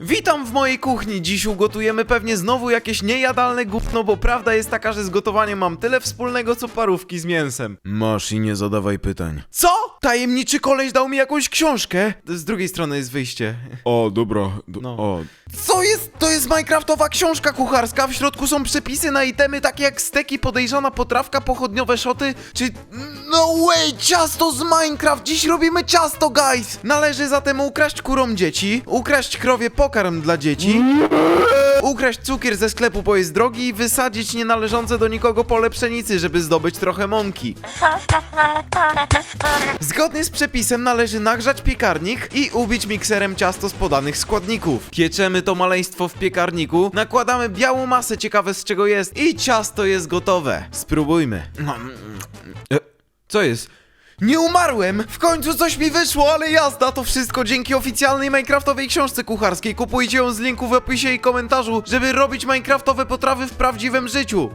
Witam w mojej kuchni. Dziś ugotujemy pewnie znowu jakieś niejadalne gówno, bo prawda jest taka, że z gotowaniem mam tyle wspólnego co parówki z mięsem. Masz i nie zadawaj pytań. Co? Tajemniczy koleś dał mi jakąś książkę? Z drugiej strony jest wyjście. O, dobra. Do, No. O, Co jest? To jest Minecraftowa książka kucharska. W środku są przepisy na itemy takie jak steki, podejrzana potrawka, pochodniowe szoty, czy... No way, ciasto z Minecraft! Dziś robimy ciasto, guys! Należy zatem ukraść kurom dzieci, ukraść krowie pokarm dla dzieci, ukraść cukier ze sklepu, bo jest drogi i wysadzić nienależące do nikogo pole pszenicy, żeby zdobyć trochę mąki. Zgodnie z przepisem należy nagrzać piekarnik i ubić mikserem ciasto z podanych składników. Pieczemy to maleństwo w piekarniku, nakładamy białą masę, ciekawe z czego jest i ciasto jest gotowe. Spróbujmy. Co jest? Nie umarłem! W końcu coś mi wyszło, ale jazda! To wszystko dzięki oficjalnej Minecraftowej książce kucharskiej. Kupujcie ją z linku w opisie i komentarzu, żeby robić Minecraftowe potrawy w prawdziwym życiu.